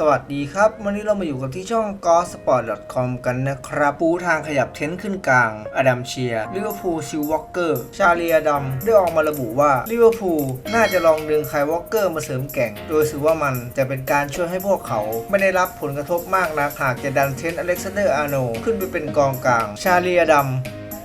สวัสดีครับ วันนี้เรามาอยู่กันที่ช่อง g o s p o r t c o m กันนะครับ ปูทางขยับเทนต์ขึ้นกลาง อดัมเชียร์ลิเวอร์พูลชิลวอลเกอร์ ชาเลียดัมได้ออกมาระบุว่าลิเวอร์พูลน่าจะลองดึงไควอลเกอร์มาเสริมแก่ง โดยถือว่ามันจะเป็นการช่วยให้พวกเขา ไม่ได้รับผลกระทบมากนักหากจะดันเทนต์อเล็กซานเดอร์อาร์โนขึ้นไปเป็นกองกลาง ชาเลียดัม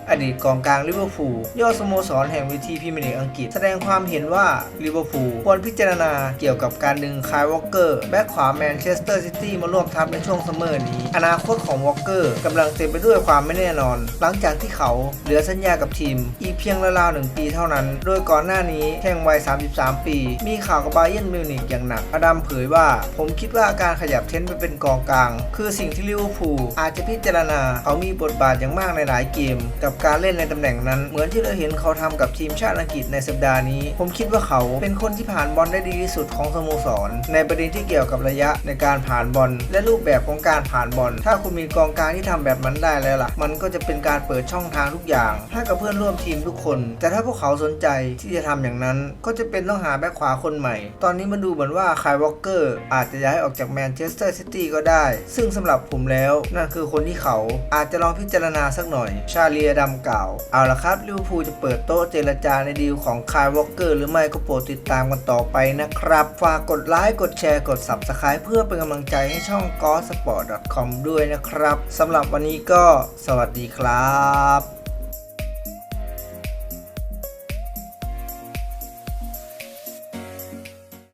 อดีตกองกลางลิเวอร์พูลยอดสโมสรแห่งเวทีพรีเมียร์ลีกอังกฤษ แสดงความเห็นว่าลิเวอร์พูลควรพิจารณาเกี่ยวกับการดึงคายวอลเกอร์แบ็คขวาแมนเชสเตอร์ซิตี้มาร่วมทัพในช่วงซัมเมอร์นี้ อนาคตของวอลเกอร์กำลังเต็มไปด้วยความไม่แน่นอน หลังจากที่เขาเหลือสัญญากับทีม อีกเพียงราวๆหนึ่งปีเท่านั้น โดยก่อนหน้านี้แข่งวัย 33 ปี มีข่าวกับบาเยิร์นมิวนิกอย่างหนัก อดัมเผยว่า ผมคิดว่าการขยับเทนไปเป็นกองกลาง คือสิ่งที่ลิเวอร์พูลอาจจะพิจารณาเขามีบทบาทอย่างมากในหลายเกมกับการเล่นในตำแหน่งนั้น เหมือนที่เราเห็นเขาทำกับทีมชาติอังกฤษในสัปดาห์นี้ ผมคิดว่าเขาเป็นคนที่ผ่านบอลได้ดีที่สุดของสโมสร ในประเด็นที่เกี่ยวกับระยะในการผ่านบอลและรูปแบบของการผ่านบอล ถ้าคุณมีกองกลางที่ทำแบบนั้นได้แล้วล่ะ มันก็จะเป็นการเปิดช่องทางทุกอย่าง ให้กับเพื่อนร่วมทีมทุกคน แต่ถ้าพวกเขาสนใจที่จะทำอย่างนั้น ก็จะเป็นต้องหาแบ็คขวาคนใหม่ ตอนนี้มันดูเหมือนว่าคายวอลเกอร์อาจจะย้ายออกจากแมนเชสเตอร์ซิตี้ก็ได้ ซึ่งสำหรับผมแล้วนั่นคือคนที่เขาอาจจะลองพิจารณาสักหน่อย ชาเลียดำกล่าว เอาละครับลิเวอร์พูลจะเปิดโต๊ะเจรจาในดีลของคายวอลเกอร์หรือไม่ก็โปรดติดตามกันต่อไปนะครับ ฝากกดไลค์กดแชร์กด Subscribe เพื่อเป็นกำลังใจให้ช่อง g o s p o r t c o m ด้วยนะครับสำหรับวันนี้ก็สวัสดีครับ